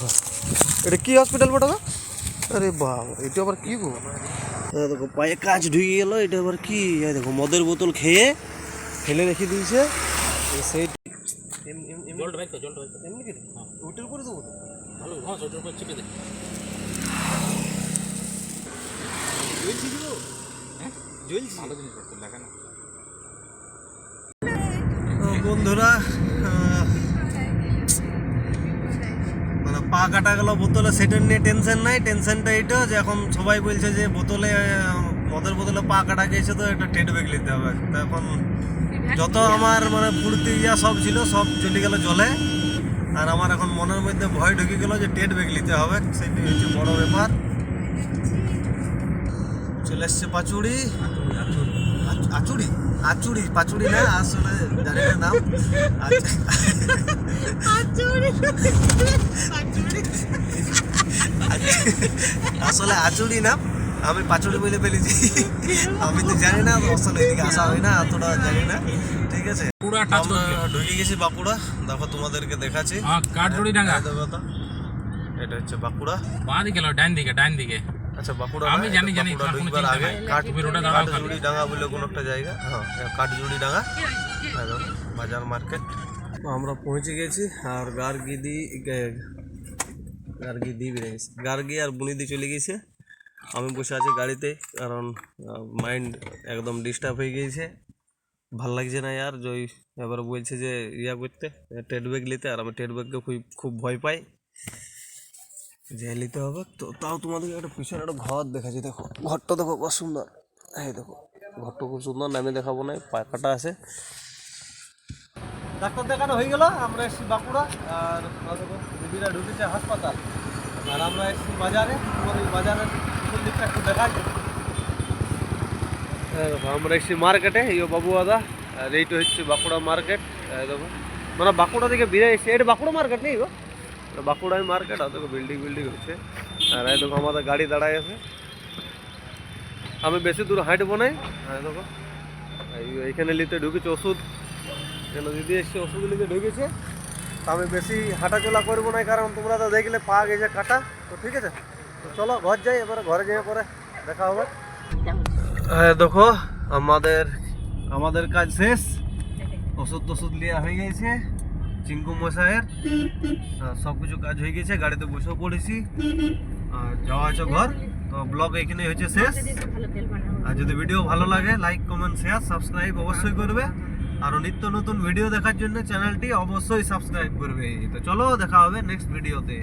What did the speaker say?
দেখো। এটা কি হসপিটাল বটা? আরে বাবা এটা আবার কি গো? দেখো পায়ে কাজ ঢুকে গেল এটা আবার কি? দেখো মদের বোতল খেয়ে ফেলে রেখে দিয়েছে। সেই? ওইটার উপরে দেবো ভালো হ্যাঁ উপর চেপে হ্যাঁ? তো বন্ধুরা পা কাটা গেল, বোতলে সেটা নিয়ে টেনশন নাই। টেনশনটা এইটা যে এখন সবাই বলছে যে বোতলে মদের বোতলে পা কাটা গেছে তো একটা টেট ব্যাগ নিতে হবে। তো এখন যত আমার মানে ফুর্তি ইয়া সব ছিল, সব চলে গেল জলে। আর আমার এখন মনের মধ্যে ভয় ঢুকে গেল যে টেট ব্যাগ নিতে হবে। সেটি হচ্ছে বড় ব্যাপার। চলে এসছে পাচুড়ি। আচ- আচুড়ি? আচুড়ি পাচুড়ি না? আসলে জানি না নাম। আসলে আচুড়ি নাম আমি পাচুড়ি বলে ফেলেছি। আমি তো জানি না আসলে এদিকে আসা হয় না অতটা জানি না। ঠিক আছে। আমরা ঢুকে গেছি বাঁকুড়া। দেখো তোমাদেরকে দেখাচ্ছি। ডাঙ্গা। এটা হচ্ছে বাঁকুড়া। বাঁ দিকে ডান দিকে ডান দিকে। আচ্ছা বাঁকুড়া আমি জানি, জানি, তোমার কোনো চিন্তা নাই। কাঠ তুমি রোডে দাঁড়াও কাঠজুড়ি ডাঙ্গা বলে কোনো একটা জায়গা? হ্যাঁ। কাঠজুড়ি ডাঙ্গা একদম বাজার মার্কেট। আমরা পৌঁছে গেছি আর গার্গিদি গার্গিদি বেরিয়ে গেছে গার্গি আর বুনিদি চলে গেছে। আমি বসে আছি গাড়িতে কারণ মাইন্ড একদম ডিস্টার্ব হয়ে গিয়েছে ভালো লাগছে না আর জয় এবার বলছে যে ইয়া করতে টেট ব্যাগ নিতে আর আমি টেট ব্যাগকে খুব খুব ভয় পাই। যে নিতে হবে। তো তাও তোমাদেরকে একটা পিছনে একটা ঘর দেখাচ্ছি, দেখো। ঘরটা দেখো কত সুন্দর। এই দেখো, ঘরটা খুব সুন্দর নামে দেখাবো না পাখাটা আছে। ডাক্তার দেখানো হয়ে গেল, আমরা এসেছি বাঁকুড়া, আর দিদিরা ঢুকেছে হাসপাতাল। আর আমরা এসেছি বাজারে ওই বাজারের দিকটা একটু দেখাই। দেখো, আমরা এসেছি মার্কেটে এই বাবু দাদা, আর এইটা হচ্ছে বাঁকুড়া মার্কেট দেখো। মানে বাঁকুড়া থেকে বেরিয়ে এসেছে, এটা বাঁকুড়া মার্কেট নেই গো? এটা বাঁকুড়ায় মার্কেট, আর দেখো বিল্ডিং বিল্ডিং হচ্ছে। আর এই দেখো আমাদের গাড়ি দাঁড়ায় আছে। আমি বেশি দূর হাঁটবো নাই। হ্যাঁ দেখো এইখানে নিতে ঢুকেছে ওষুধ। কেন দিদি এসছে, ওষুধ নিতে ঢুকেছে। তো আমি বেশি হাঁটাচলা করব না কারণ তোমরা তো দেখলে পা গেছে কাটা। তো ঠিক আছে, তো চলো ঘর যাই, এবারে ঘরে যাই পরে দেখা হবে। হ্যাঁ দেখো, আমাদের আমাদের কাজ শেষ। ওষুধ টষুধ লিয়া হয়ে গেছে। চিঙ্কু মশাইয়ের। সব কিছু কাজ হয়ে গেছে, গাড়িতে বসেও পড়েছি। আর যাওয়া আছে ঘর। তো ব্লগ এখানে হয়েছে শেষ। আর যদি ভিডিও ভালো লাগে লাইক কমেন্ট শেয়ার সাবস্ক্রাইব অবশ্যই করবে। আর নিত্য নতুন ভিডিও দেখার জন্য চ্যানেলটি অবশ্যই সাবস্ক্রাইব করবে। তো চলো, দেখা হবে নেক্সট ভিডিওতে